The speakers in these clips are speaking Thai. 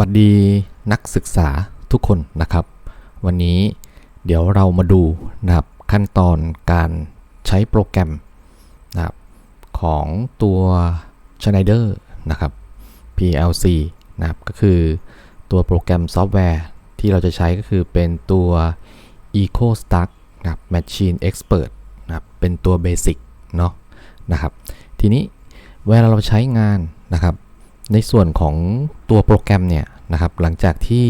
วัสดีนักศึกษาทุกคนนะครับ วันนี้เดี๋ยวเรามาดูนะครับขั้นตอนการใช้โปรแกรมนะครับของตัว Schneider นะครับ PLC นะครับก็คือตัวโปรแกรมซอฟต์แวร์ที่เราจะใช้ก็คือเป็นตัว EcoStack นะครับ Machine Expert นะครับเป็นตัวเบสิกเนาะนะครับทีนี้เวลาเราใช้งานนะครับในส่วนของตัวโปรแกรมเนี่ย นะครับ หลังจากที่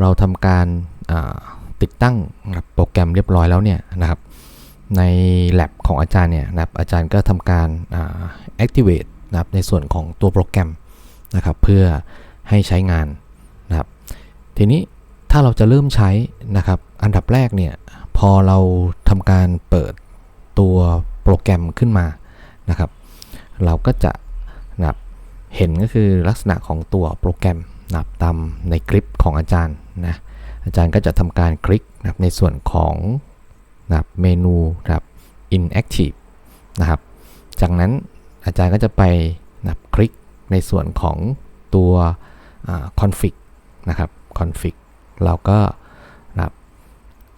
เราทำการติดตั้งโปรแกรมเรียบร้อยแล้วเนี่ยนะครับ ใน lab ของอาจารย์เนี่ยนะครับอาจารย์ก็ทำการ activate นะครับในส่วนของตัวโปรแกรมนะครับเพื่อให้ใช้งานนะครับ ทีนี้ถ้าเราจะเริ่มใช้นะครับ อันดับแรกเนี่ยพอเราทำการเปิดตัวโปรแกรมขึ้นมานะครับ เราก็จะนะครับเห็นก็คือลักษณะของตัวโปรแกรม นับตามในคลิปของอาจารย์นะอาจารย์ก็จะทำการคลิกนะครับในส่วนของนะครับเมนูนะครับ inactive นะครับ จากนั้นอาจารย์ก็จะไปนะครับคลิกในส่วนของตัว config นะครับ config เราก็นะครับ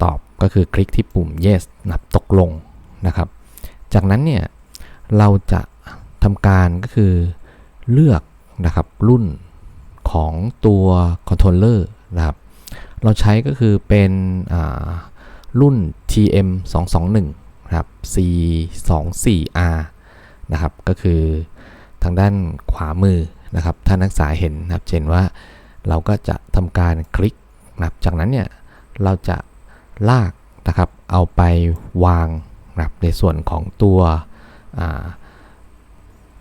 ตอบก็คือคลิกที่ปุ่ม yes นะครับตกลงนะครับ จากนั้นเนี่ยเราจะทำการก็คือเลือกนะครับรุ่น ของตัวคอนโทรลเลอร์นะครับ เราใช้ก็คือเป็นรุ่น TM 221นะครับ C 2 4 R นะครับ ก็คือทางด้านขวามือนะครับ ถ้านักศึกษาเห็นนะครับเช่นว่าเราก็จะทำการคลิกนะครับจากนั้นเนี่ยเราจะลากนะครับ เอาไปวางนะครับในส่วนของตัวอ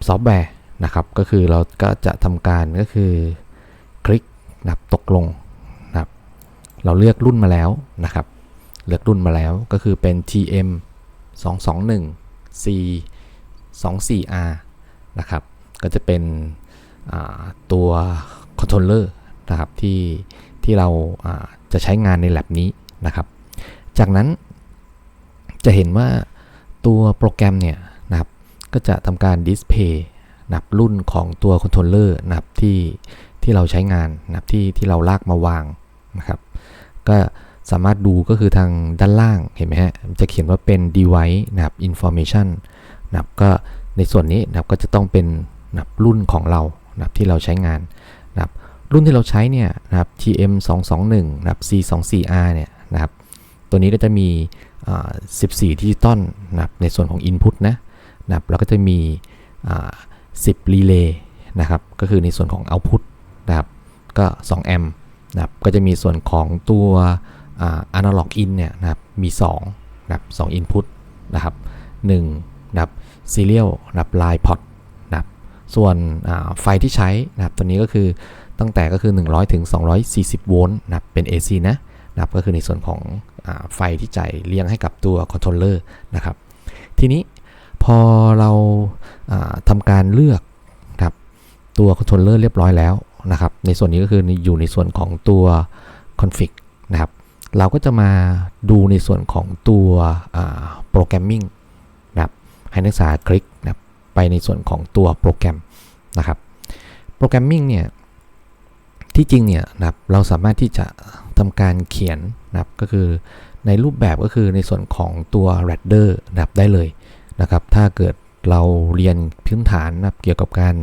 ซอฟต์แวร์นะครับ ก็คือเราก็จะทำการก็คือ นะครับตกลงนะครับเราเลือกรุ่นมาแล้วนะครับ เลือกรุ่นมาแล้วก็คือเป็น TM 221 C 24 R นะครับ ก็จะเป็นตัวคอนโทรลเลอร์นะครับที่ที่เราาจะใช้งานใน lab นี้นะครับ จากนั้นจะเห็นว่าตัวโปรแกรมเนี่ยนะครับก็จะทำการดิสเพย์นับรุ่นของตัวคอนโทรลเลอร์นับที่ ที่เราใช้งานนับที่ที่เราลากมาวางนะครับ ก็สามารถดูก็คือทางด้านล่างเห็นไหมฮะจะเขียนว่าเป็น device นะครับ information นะครับก็ในส่วนนี้นะครับก็จะต้องเป็นนับรุ่นของเรานะครับที่เราใช้งานนะครับรุ่นที่เราใช้เนี่ยนะครับ TM 221นะครับ C 2 4 R เนี่ยนะครับ ตัวนี้ก็จะมี 14 ดิจิตอลนะครับในส่วนของ input นะนะครับแล้วก็จะมี 10 รีเลย์นะครับ ก็คือในส่วนของ Output นะ ก็2แอมป์นะครับก็จะมีส่วนของตัวอ่า Analog In เนี่ยนะครับมี2นะครับ2 Input นะครับ1นะครับ Serial นะครับ Line Pot นะครับส่วนไฟที่ใช้นะครับตัวนี้ก็คือตั้งแต่ก็คือ 100ถึง240 โวลต์นะครับเป็น AC นะนะครับก็คือในส่วนของอไฟที่จ่ายเลี้ยงให้กับตัวคอนโทรลเลอร์นะครับทีนี้พอเราทำการเลือกนะครับตัวคอนโทรลเลอร์เรียบร้อยแล้ว นะครับ ในส่วนนี้ก็คืออยู่ในส่วนของตัว config นะครับ เราก็จะมาดูในส่วนของตัวโปรแกรมมิ่งนะครับ ให้นักศึกษาคลิกนะครับไปในส่วนของตัวโปรแกรมนะครับ โปรแกรมมิ่งเนี่ย ที่จริงเนี่ยนะครับ เราสามารถที่จะทำการเขียนนะครับ ก็คือในรูปแบบก็คือในส่วนของตัว Radder นะครับได้เลยนะครับ ถ้าเกิดเราเรียนพื้นฐานนะครับเกี่ยวกับการ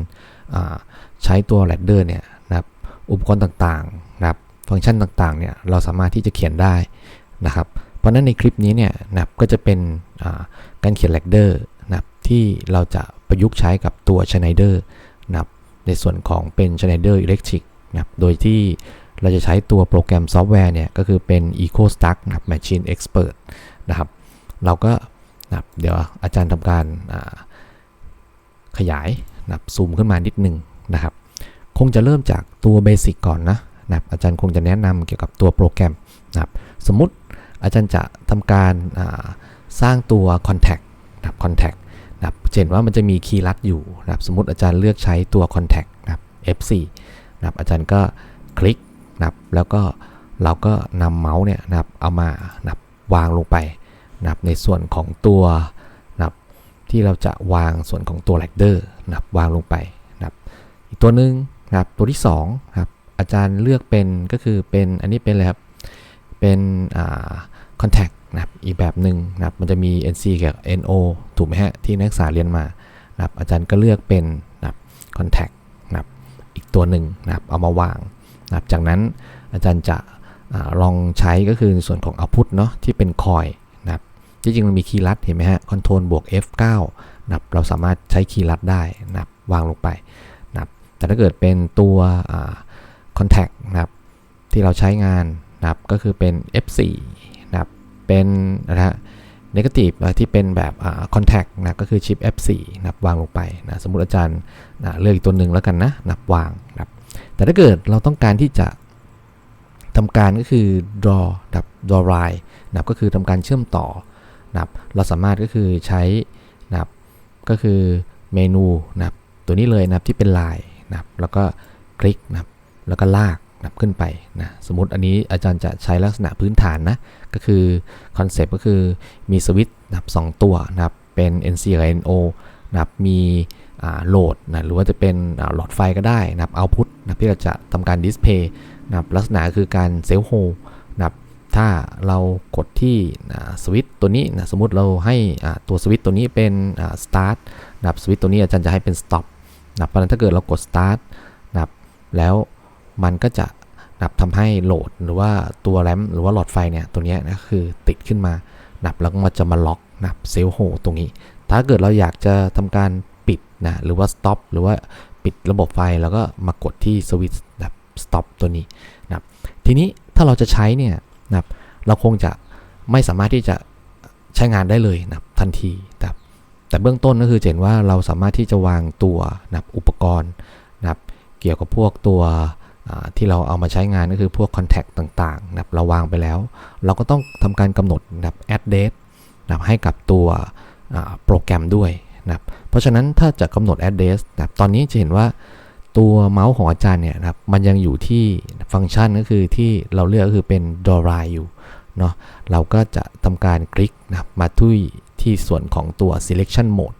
ใช้ตัว ladder เนี่ยนะครับอุปกรณ์ต่างๆนะครับฟังก์ชันต่างๆเนี่ยเราสามารถที่จะเขียนได้นะครับ เพราะนั้นในคลิปนี้เนี่ยนะครับก็จะเป็นการเขียน ladder นะครับที่เราจะประยุกต์ใช้กับตัว Schneider นะครับในส่วนของเป็น Schneider Electric นะครับโดยที่เราจะใช้ตัวโปรแกรมซอฟต์แวร์เนี่ยก็คือเป็น EcoStack นะครับ Machine Expert นะครับ เราก็นะครับเดี๋ยวอาจารย์ทำการขยายนะครับซูมขึ้นมานิดนึง นะครับ คงจะเริ่มจากตัวเบสิกก่อนนะนะครับอาจารย์คงจะแนะนำเกี่ยวกับตัวโปรแกรมนะครับสมมุติอาจารย์จะทำการสร้างตัว Contact นะครับ Contact นะครับเห็นว่ามันจะมีคีย์ลัดอยู่นะครับสมมติอาจารย์เลือกใช้ตัว Contact นะครับ F4 นะครับอาจารย์ก็คลิกนะครับแล้วก็เราก็นำเมาส์เนี่ยนะครับเอามานะครับวางลงไปนะครับในส่วนของตัวนะครับที่เราจะวางส่วนของตัว ladder นะครับวางลงไป ตัวหนึ่งครับตัวที่2ครับอาจารย์เลือกเป็นก็คือเป็นอันนี้เป็นอะไรครับ เป็นอ่า contact นะครับอีกแบบหนึ่งนะครับมันจะมี NC กับ NO ถูกไหมฮะ ที่นักศึกษาเรียนมานะครับอาจารย์ก็เลือกเป็นนะครับ contact นะครับอีกตัวหนึ่งนะครับเอามาวางนะครับจากนั้นอาจารย์จะอลองใช้ก็คือในส่วนของ output เนาะที่เป็นคอยนะครับจริงๆมันมีคีย์ลัดเห็นไหมฮะ control บวก F9 นะครับเราสามารถใช้คีย์ลัดได้นะครับวางลงไป แต่ถ้าเกิดเป็นตัวคอ่า contact นะครับที่เราใช้งานนะครับก็คือเป็น F4 นะครับเป็นนะฮะ negative ที่เป็นแบบคอ่า contact นะก็คือชิป F4 นะครับวางลงไปนะสมมุติอาจารย์นะเลือกอีกตัวหนึ่งแล้วกันนะนับวางนะครับแต่ถ้าเกิดเราต้องการที่จะทำการก็คือ draw นะครับ draw line นะครับก็คือทำการเชื่อมต่อนะครับเราสามารถก็คือใช้นะครับก็คือเมนูนะครับตัวนี้เลยนะครับที่เป็นลาย นะครับแล้วก็คลิกนะครับแล้วก็ลากนะครับขึ้นไปนะสมมติอันนี้อาจารย์จะใช้ลักษณะพื้นฐานนะก็คือคอนเซปต์ก็คือมีสวิตช์นะครับสองตัวนะครับเป็น NC กับ NO นะครับมีโหลดนะหรือว่าจะเป็นหลอดไฟก็ได้นะครับเอาพุทนะที่เราจะทำการดิสเพย์นะครับลักษณะคือการเซลล์โฮนะครับถ้าเรากดที่สวิตช์ตัวนี้นะสมมติเราให้ตัวสวิตช์ตัวนี้เป็นสตาร์ทนะครับสวิตช์ตัวนี้อาจารย์จะให้เป็นสต็อป นะครับเพราะนั้นถ้าเกิดเรากดสตาร์ทนะครับแล้วมันก็จะนะครับทำให้โหลดหรือว่าตัวแรมหรือว่าหลอดไฟเนี่ยตัวเนี้ยนะคือติดขึ้นมานะครับแล้วก็มันจะมาล็อกนะครับเซลล์โฮตรงนี้ ถ้าเกิดเราอยากจะทำการปิดนะหรือว่า stop หรือว่าปิดระบบไฟแล้วก็มากดที่สวิตช์แบบ stop ตัวนี้นะครับทีนี้ถ้าเราจะใช้เนี่ยนะครับเราคงจะไม่สามารถที่จะใช้งานได้เลยนะครับทันทีนะครับ แต่เบื้องต้นก็คือเห็นว่าเราสามารถที่จะวางตัวนับอุปกรณ์นะครับเกี่ยวกับพวกตัวที่เราเอามาใช้งานก็คือพวก Contact ต่างๆนะครับเราวางไปแล้ว เราก็ต้องทำการกำหนดนะครับ add date นะครับให้กับตัวโปรแกรมด้วยนะครับเพราะฉะนั้นถ้าจะกำหนด address นะครับตอนนี้จะเห็นว่าตัวเมาส์ของอาจารย์เนี่ยนะครับมันยังอยู่ที่ฟังก์ชันก็คือที่เราเลือกก็คือเป็น DORA อยู่เนาะเราก็จะทำการคลิกนะครับมาที่ ที่ส่วนของตัว selection mode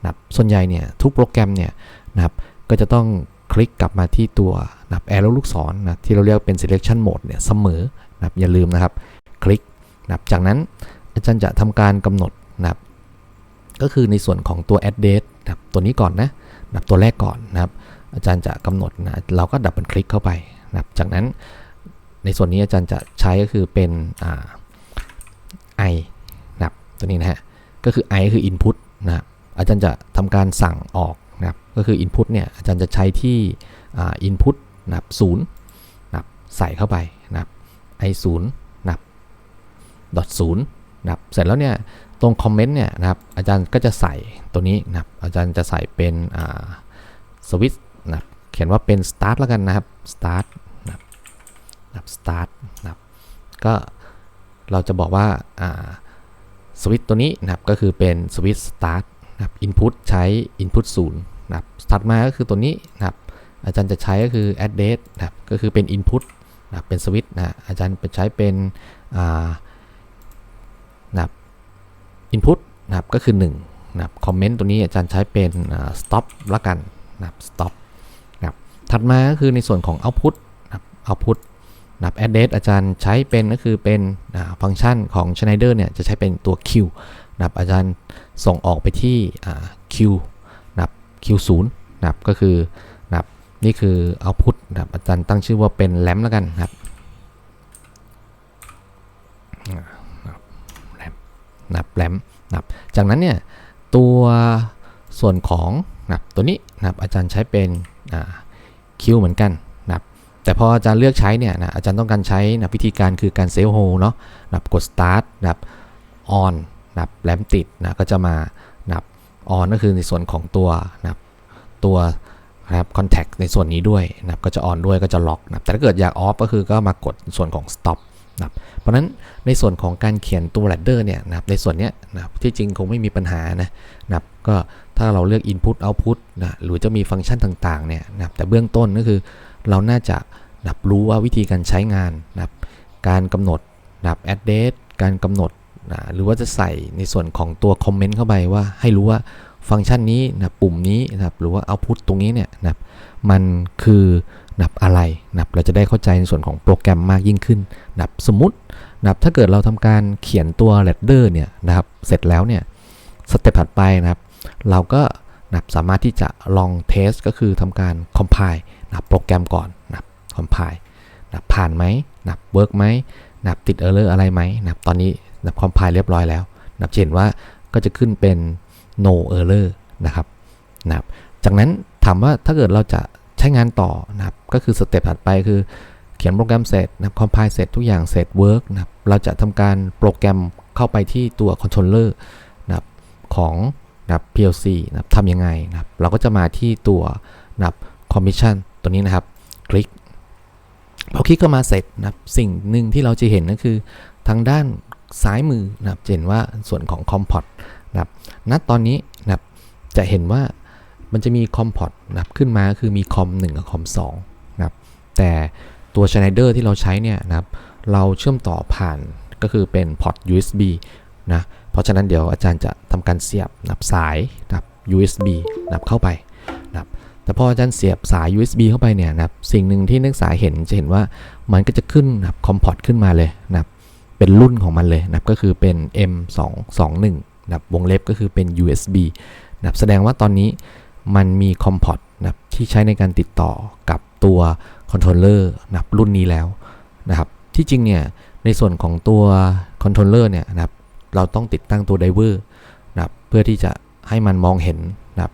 นะครับส่วนใหญ่เนี่ยทุกโปรแกรมเนี่ยนะครับก็จะต้องคลิกกลับมาที่ตัวนะครับ arrow ลูกศรนะที่เราเรียกเป็น selection mode เนี่ยเสมอนะครับอย่าลืมนะครับ คลิกนะครับจากนั้นอาจารย์จะทำการกำหนดนะครับก็คือในส่วนของตัว add date นะครับตัวนี้ก่อนนะนะครับตัวแรกก่อนนะครับอาจารย์จะกำหนดนะเราก็ดับเบิลคลิกเข้าไปนะครับจากนั้นในส่วนนี้อาจารย์จะใช้ก็คือเป็นไอนะครับตัวนี้นะฮะ ก็คือ i คือ input นะอาจารย์จะทำการสั่งออกนะครับก็คือ input เนี่ยอาจารย์จะใช้ที่ input นะครับศูนย์นะครับใส่เข้าไปนะครับ i 0นย์นะครับ dot 0นย์นะครับเสร็จแล้วเนี่ยตรงคอมเมนต์เนี่ยนะครับอาจารย์ก็จะใส่ตัวนี้นะครับอาจารย์จะใส่เป็นสวิตช์นะครับเขียนว่าเป็น start แล้วกันนะครับ start นะครับ start นะครับก็เราจะบอกว่า สวิตตัวนี้นะครับก็คือเป็นสวิตช์ start นะครับ input ใช้ input 0นะครับ start มาก็คือตัวนี้นะครับอาจารย์จะใช้ก็คือ add date นะครับก็คือเป็น input นะครับเป็นสวิตนะอาจารย์ไปใช้เป็นนะครับ input นะครับก็คือ1นะครับคอมเมนต์ตัวนี้อาจารย์ใช้เป็น stop ละกันนะครับ stop นะครับถัดมาก็คือในส่วนของ output นะครับ output นะครับ address อาจารย์ใช้เป็นก็คือเป็นฟังก์ชันของ Schneider เนี่ยจะใช้เป็นตัว Q นะครับอาจารย์ส่งออกไปที่ Q นะครับ Q0 นะครับก็คือนะครับนี่คือ output นะครับอาจารย์ตั้งชื่อว่าเป็น lamp แล้วกันนะครับนับแรมนับจากนั้นเนี่ยตัวส่วนของนับตัวนี้นับอาจารย์ใช้เป็นคิวเหมือนกัน แต่พออาจารย์เลือกใช้เนี่ยนะอาจารย์ต้องการใช้นะวิธีการคือการเซลโฮเนาะนับกด start นับ on นับแรมติดนะก็จะมานับ on ก็คือในส่วนของตัวนับตัวนะครับ contact ในส่วนนี้ด้วยนะก็จะ on ด้วยก็จะล็อกนะแต่ถ้าเกิดอยาก off ก็คือก็มากดส่วนของ stop นะเพราะนั้นในส่วนของการเขียนตัว ladder เนี่ยนะครับในส่วนนี้นะที่จริงคงไม่มีปัญหานะนะก็ถ้าเราเลือก input output นะหรือจะมีฟังก์ชันต่างๆเนี่ยนะแต่เบื้องต้นก็คือ เราน่าจะนะรู้ว่าวิธีการใช้งานนะการกำหนดนะ address การกำหนดนะหรือว่าจะใส่ในส่วนของตัวคอมเมนต์เข้าไปว่าให้รู้ว่าฟังก์ชันนี้นะปุ่มนี้นะครับหรือว่า output ตรงนี้เนี่ยนะมันคือนับอะไรนับเราจะได้เข้าใจในส่วนของโปรแกรมมากยิ่งขึ้นนับสมมตินับถ้าเกิดเราทำการเขียนตัว ladder เนี่ยนะครับเสร็จแล้วเนี่ยสเต็ปถัดไปนะครับ เราก็นับสามารถที่จะลองเทสก็คือทำการ compile นับโปรแกรมก่อนนับ compile นับผ่านไหมนับ work ไหมนับติด error อร์อะไรไหมนับตอนนี้นับ compile เรียบร้อยแล้วนับจะเห็นว่าก็จะขึ้นเป็น no error นะครับนะครับจากนั้นถามว่าถ้าเกิดเราจะใช้งานต่อนะครับก็คือสเต็ปถัดไปคือเขียนโปรแกรมเสร็จนะครับ compile เสร็จทุกอย่างเสร็จ work นะครับเราจะทำการโปรแกรมเข้าไปที่ตัว controller นะครับของนะครับ PLC นะครับทำยังไงนะครับเราก็จะมาที่ตัวนะครับ commission ตัวนี้นะครับ คลิก พอคลิกเข้ามาเสร็จนะครับ สิ่งหนึ่งที่เราจะเห็นก็คือ ทางด้านซ้ายมือนะครับจะเห็นว่าส่วนของ comport นะครับ ณ ตอนนี้นะครับ จะเห็นว่ามันจะมีคอมพอร์ตนะครับขึ้นมาคือมีคอม1กับคอม2นะครับ แต่ตัว Schneider ที่เราใช้เนี่ยนะครับ เราเชื่อมต่อผ่านก็คือเป็นพอร์ต USB นะ เพราะฉะนั้นเดี๋ยวอาจารย์จะทำการเสียบนับสายนับ USB นับเข้าไป แต่พออาจารย์เสียบสาย USB เข้าไปเนี่ยนะครับสิ่งหนึ่งที่นักศึกษาเห็นจะเห็นว่ามันก็จะขึ้นนะครับคอมพอร์ตขึ้นมาเลยนะครับเป็นรุ่นของมันเลยนะครับก็คือเป็น M221 นะครับวงเล็บก็คือเป็น USB นะครับแสดงว่าตอนนี้มันมีคอมพอร์ตนะครับที่ใช้ในการติดต่อกับตัวคอนโทรลเลอร์นะครับรุ่นนี้แล้วนะครับที่จริงเนี่ยในส่วนของตัวคอนโทรลเลอร์เนี่ยนะครับเราต้องติดตั้งตัวไดเวอร์นะครับเพื่อที่จะให้มันมองเห็นนะครับ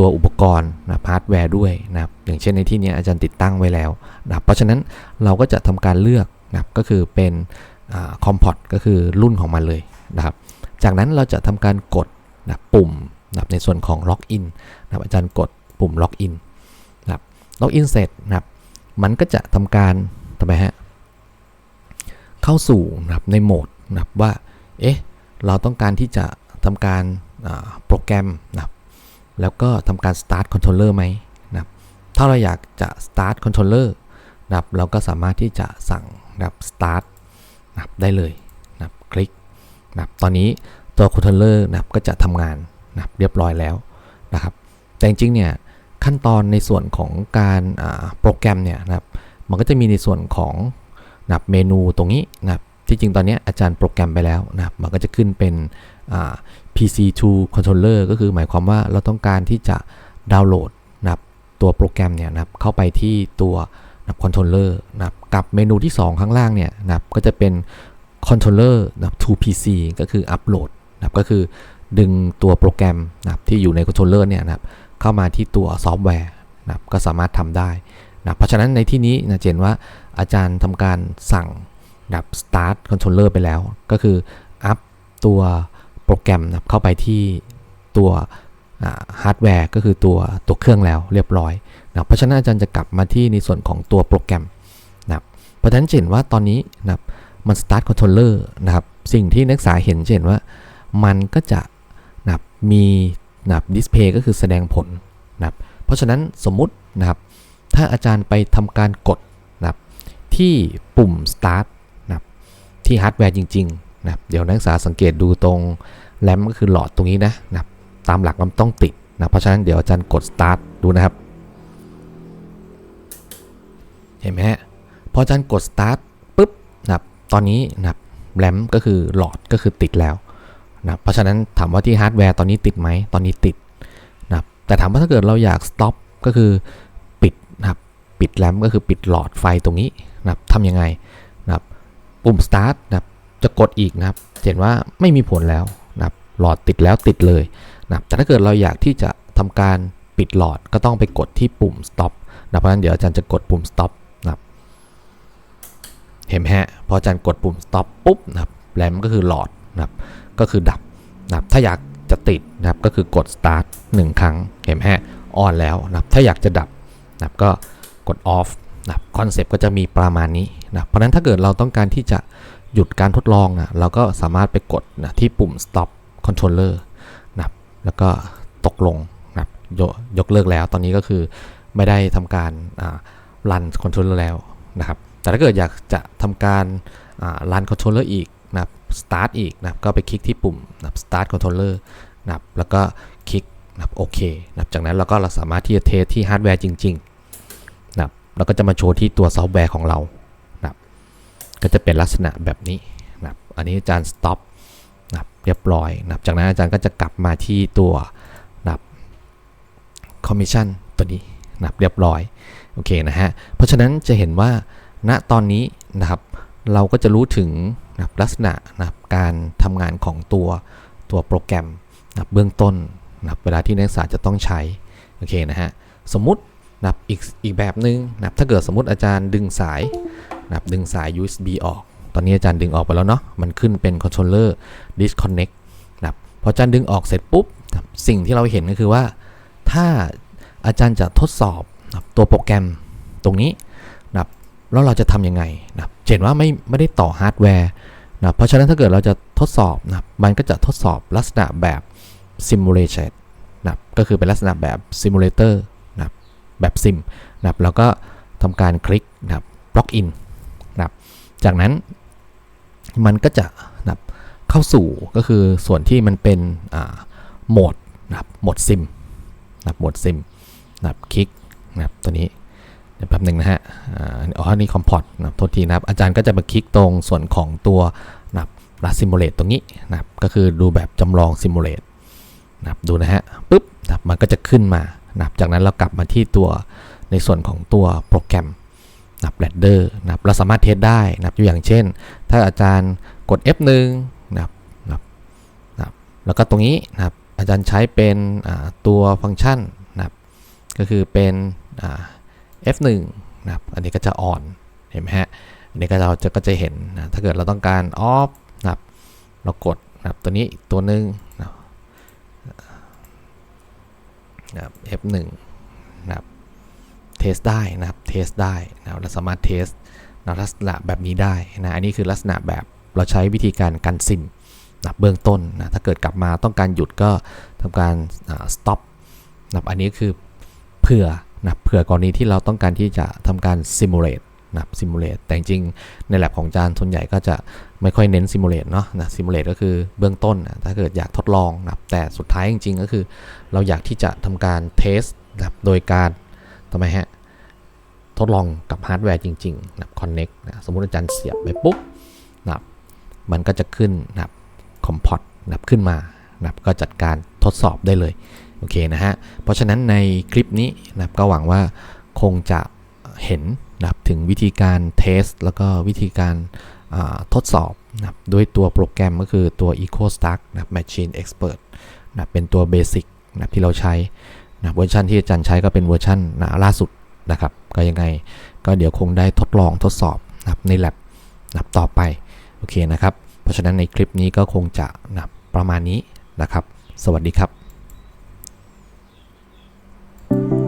ตัวอุปกรณ์นะครับฮาร์ดแวร์ด้วยนะครับอย่างเช่นในที่นี้อาจารย์ติดตั้งไว้แล้วนะเพราะฉะนั้นเราก็จะทำการเลือกนะก็คือเป็นคอมพอร์ตก็คือรุ่นของมันเลยนะครับ จากนั้นเราจะทำการกดนะปุ่มนะในส่วนของล็อกอินนะอาจารย์กดปุ่มล็อกอินนะครับล็อกอินเสร็จนะครับมันก็จะทำการทำไมฮะเข้าสู่นะครับในโหมดนะครับว่าเอ๊ะเราต้องการที่จะทำการโปรแกรมนะครับ แล้วก็ทำการ start controller ไหมนะครับถ้าเราอยากจะ start controller นะครับเราก็สามารถที่จะสั่งนะครับ start นะครับได้เลยนะครับคลิกนะครับตอนนี้ตัว controller นะครับก็จะทำงานนะครับเรียบร้อยแล้วนะครับ แต่จริงๆเนี่ยขั้นตอนในส่วนของการโปรแกรมเนี่ยนะครับมันก็จะมีในส่วนของนะครับเมนูตรงนี้นะครับที่จริงตอนนี้อาจารย์โปรแกรมไปแล้วนะครับมันก็จะขึ้นเป็น PC2 controller ก็คือหมายความว่าเราต้องการที่จะดาวน์โหลดนะครับตัวโปรแกรมเนี่ยนะครับเข้าไปที่ตัวนะครับคอนโทรลเลอร์นะครับกับเมนูที่ 2 ข้างล่างเนี่ยนะครับก็จะเป็น controller นะครับ to PC ก็คืออัปโหลดนะครับก็คือดึงตัวโปรแกรมนะครับที่อยู่ในคอนโทรลเลอร์เนี่ยนะครับเข้ามาที่ตัวซอฟต์แวร์นะครับก็สามารถทำได้นะเพราะฉะนั้นในที่นี้นะเจนว่าอาจารย์ทำการสั่งนะครับ start controller ไปแล้ว ก็คืออัพตัว โปรแกรมนะเข้าไปที่ตัวฮาร์ดแวร์ก็คือตัวตัวเครื่องแล้วเรียบร้อยนะเพราะฉะนั้นอาจารย์จะกลับมาที่ในส่วนของตัวโปรแกรมนะเพราะฉะนั้นเห็นว่าตอนนี้นะมัน start controller นะครับสิ่งที่นักศึกษาเห็นเห็นว่ามันก็จะนะมีนะดิสเพย์ก็คือแสดงผลนะเพราะฉะนั้นสมมุตินะครับถ้าอาจารย์ไปทำการกดนะที่ปุ่ม start นะที่ฮาร์ดแวร์จริงๆนะเดี๋ยวนักศึกษาสังเกตดูตรง แรมก็คือหลอดตรงนี้นะนะตามหลักมันต้องติดนะเพราะฉะนั้นเดี๋ยวอาจารย์กด start ดูนะครับ เห็นไหมฮะพออาจารย์กด start ปุ๊บนะตอนนี้นะแรมก็คือหลอดก็คือติดแล้วนะเพราะฉะนั้นถามว่าที่ฮาร์ดแวร์ตอนนี้ติดไหมตอนนี้ติดนะแต่ถามว่าถ้าเกิดเราอยาก stop ก็คือปิดนะครับปิดแรมก็คือปิดหลอดไฟตรงนี้นะครับทำยังไงนะครับปุ่ม start นะครับจะกดอีกนะครับเห็นว่าไม่มีผลแล้ว หลอดติดแล้วติดเลยนะแต่ถ้าเกิดเราอยากที่จะทำการปิดหลอดก็ต้องไปกดที่ปุ่ม stop นะเพราะฉะนั้นเดี๋ยวอาจารย์จะกดปุ่ม stop นะครับเห็นไหมฮะพออาจารย์กดปุ่ม stop ปุ๊บนะครับแรมก็คือหลอดนะครับก็คือดับนะครับถ้าอยากจะติดนะครับก็คือกด start 1 ครั้ง เห็นไหมฮะออนแล้วนะครับถ้าอยากจะดับนะครับก็กด off นะครับคอนเซปต์ก็จะมีประมาณนี้นะเพราะนั้นถ้าเกิดเราต้องการที่จะหยุดการทดลองนะเราก็สามารถไปกดนะที่ปุ่ม stop controller นะครับแล้วก็ตกลงนะครับยยกเลิกแล้ว ตอนนี้ก็คือไม่ได้ทำการรันคอนโทรลเลอร์แล้วนะครับ แต่ถ้าเกิดอยากจะทำการรันคอนโทรลเลอร์อีกนะครับ start อีกนะครับก็ไปคลิกที่ปุ่มนะครับ start controller นะครับแล้วก็คลิกนะครับโอเคนะครับจากนั้นเราก็เราสามารถที่จะเทสที่ฮาร์ดแวร์จริงๆนะครับแล้วก็จะมาโชว์ที่ตัวซอฟต์แวร์ของเรานะครับก็จะเป็นลักษณะแบบนี้นะครับอันนี้อาจารย์ stop นะค เรียบร้อยนะครับจากนั้นอาจารย์ก็จะกลับมาที่ตัวนะครับ commission ตัวนี้นะครับเรียบร้อยโอเคนะฮะเพราะฉะนั้นจะเห็นว่าณตอนนี้นะครับเราก็จะรู้ถึงนะครับลักษณะนะครับการทำงานของตัวตัวโปรแกรมนะครับเบื้องต้นนะครับเวลาที่นักศึกษาจะต้องใช้โอเคนะฮะสมมุตินะครับอีกอีกแบบหนึ่งนะครับถ้าเกิดสมมติอาจารย์ดึงสายนะครับดึงสาย USB ออก ตอนนี้อาจารย์ดึงออกไปแล้วเนาะ มันขึ้นเป็น controller disconnect นะครับ พออาจารย์ดึงออกเสร็จปุ๊บ สิ่งที่เราเห็นก็คือว่า ถ้าอาจารย์จะทดสอบนะตัวโปรแกรมตรงนี้นะครับแล้วเราจะทำยังไงนะครับเห็นว่าไม่ไม่ได้ต่อฮาร์ดแวร์นะครับเพราะฉะนั้นถ้าเกิดเราจะทดสอบนะครับมันก็จะทดสอบลักษณะแบบ simulation นะครับก็คือเป็นลักษณะแบบ simulator นะครับแบบซิมนะครับแล้วก็ทำการคลิกนะครับ log in นะครับจากนั้น มันก็จะนับเข้าสู่ก็คือส่วนที่มันเป็นอ่าโหมดนะครับโหมดซิมนะครับโหมดซิมนะครับคลิกนะครับตัวนี้เดี๋ยวแป๊บหนึ่งนะฮะอ่าอ๋อนนี่คอมพอร์ตนับโทษทีนะครับอาจารย์ก็จะมาคลิกตรงส่วนของตัวนะครับรัซิมูเลตตรงนี้นะครับก็คือดูแบบจำลองซิมูเลตนะครับดูนะฮะปุ๊บนะครับมันก็จะขึ้นมานะครับจากนั้นเรากลับมาที่ตัวในส่วนของตัวโปรแกรม นับแรดเดอร์นะครับเราสามารถเทสได้นะครับอย่างเช่น ถ้าอาจารย์กด F1 นะครับนะครับนับแล้วก็ตรงนี้นะครับอาจารย์ใช้เป็นตัวฟังก์ชันนะครับก็คือเป็น F1 นะครับอันนี้ก็จะอ่อนเห็นไหมฮะอันนี้ก็เราจะก็จะเห็นนะถ้าเกิดเราต้องการ off นะครับเรากดนะครับตัวนี้ตัวหนึ่งนับนะครับ F1 นะครับ เทสได้นะครับเทสได้นะเราสามารถเทสลักษณะแบบนี้ได้นะอันนี้คือลักษณะแบบเราใช้วิธีการกันซิมนะเบื้องต้นนะถ้าเกิดกลับมาต้องการหยุดก็ทำการ stop นะอันนี้คือเผื่อนะเผื่อกรณีที่เราต้องการที่จะทำการ simulate นะ simulate แต่จริงใน lab ของอาจารย์ส่วนใหญ่ก็จะไม่ค่อยเน้น simulate เนาะนะ simulate ก็คือเบื้องต้นนะถ้าเกิดอยากทดลองนะแต่สุดท้ายจริง ๆ ก็คือ เราอยากที่จะทำการ test นะโดยการ ทำไมฮะ ทดลองกับฮาร์ดแวร์จริงๆนะ connect นะสมมุติอาจารย์เสียบไปปุ๊บนะมันก็จะขึ้นนะครับคอมพอตนะครับขึ้นมานะครับก็จัดการทดสอบได้เลย โอเคนะฮะ เพราะฉะนั้นในคลิปนี้นะครับก็หวังว่าคงจะเห็นนะครับถึงวิธีการเทส แล้วก็วิธีการาทดสอบนะครับด้วยตัวโปรแกรมก็คือตัว EcoStack นะครับ Machine Expert นะครับเป็นตัวเบสิกนะครับที่เราใช้ นะเวอร์ชันที่อาจารย์ใช้ก็เป็นเวอร์ชันนะล่าสุดนะครับก็ยังไงก็เดี๋ยวคงได้ทดลองทดสอบนะครับใน lab นะต่อไปโอเคนะครับ เพราะฉะนั้นในคลิปนี้ก็คงจะนะประมาณนี้นะครับ สวัสดีครับ thank you